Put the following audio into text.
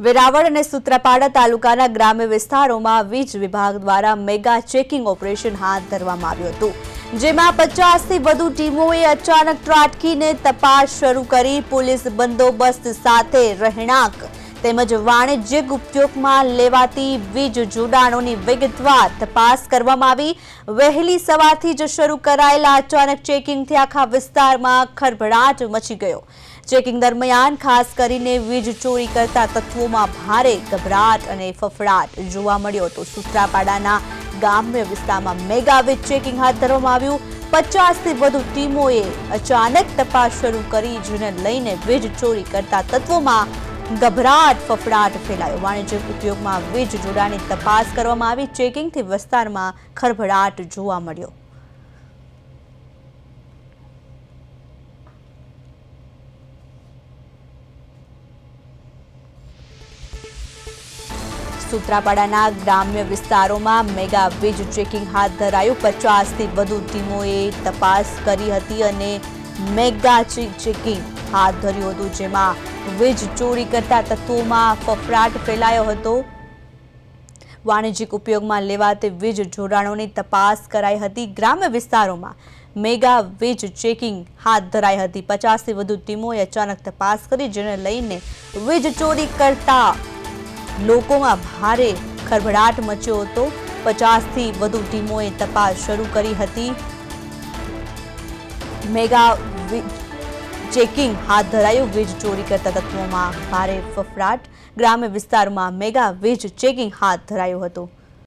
વેરાવળ અને સૂત્રાપાડા તાલુકાના ગ્રામ્ય વિસ્તારોમાં વીજ વિભાગ દ્વારા મેગા ચેકિંગ ઓપરેશન હાથ ધરવામાં આવ્યું હતું, જેમાં પચાસથી વધુ ટીમોએ અચાનક ત્રાટકીને તપાસ શરૂ કરી, પોલીસ બંદોબસ્ત સાથે રહેણાંક તેમજ વાણિજ્યિક ઉપયોગમાં લેવાતી વીજ જોડાણોની વિગતવાર તપાસ કરવામાં આવી. વહેલી સવારથી જ શરૂ કરાયેલા અચાનક ચેકિંગથી આખા વિસ્તારમાં ખળભળાટ મચી ગયો. ચેકિંગ દરમિયાન ખાસ કરીને વીજ ચોરી કરતા તત્વોમાં ભારે ગભરાટ અને ફફડાટ જોવા મળ્યો હતો. સુત્રાપાડાના ગ્રામ્ય વિસ્તારમાં મેગા વીજ ચેકિંગ હાથ ધરવામાં આવ્યું. પચાસથી વધુ ટીમોએ અચાનક તપાસ શરૂ કરી, જેને લઈને વીજ ચોરી કરતા તત્વોમાં ગભરાટ ફફડાટ ફેલાયો. વાણિજ્યિક ઉદ્યોગમાં વીજ જોડાણની તપાસ કરવામાં આવી. ચેકિંગથી વિસ્તારમાં ખરભડાટ જોવા મળ્યો. સુત્રાપાડાના ગ્રામ્ય વિસ્તારોમાં મેગા વીજ ચેકિંગ હાથ ધરાયું. પચાસથી વધુ ટીમોએ તપાસ કરી હતી અને મેગા ચેકિંગ હાથ ધર્યું હતું, જેમાં વીજ ચોરી કરતા તત્વોમાં ફફડાટ ફેલાયો હતો. વાણિજ્યિક ઉપયોગમાં લેવાતી વીજ જોડાણોની તપાસ કરાઈ હતી. ગ્રામ્ય વિસ્તારોમાં મેગા વીજ ચેકિંગ હાથ ધરાઈ હતી. પચાસથી વધુ ટીમોએ અચાનક તપાસ કરી, જેને લઈને વીજ ચોરી કરતા લોકોમાં ભારે ખરભડાટ મચ્યો હતો. પચાસથી વધુ ટીમોએ તપાસ શરૂ કરી હતી. મેગા ચેકિંગ હાથ ધરાયું વીજ ચોરી કરતા તત્વોમાં ભારે ફફડાટ. ગ્રામ્ય વિસ્તારમાં મેગા વીજ ચેકિંગ હાથ ધરાયું હતું.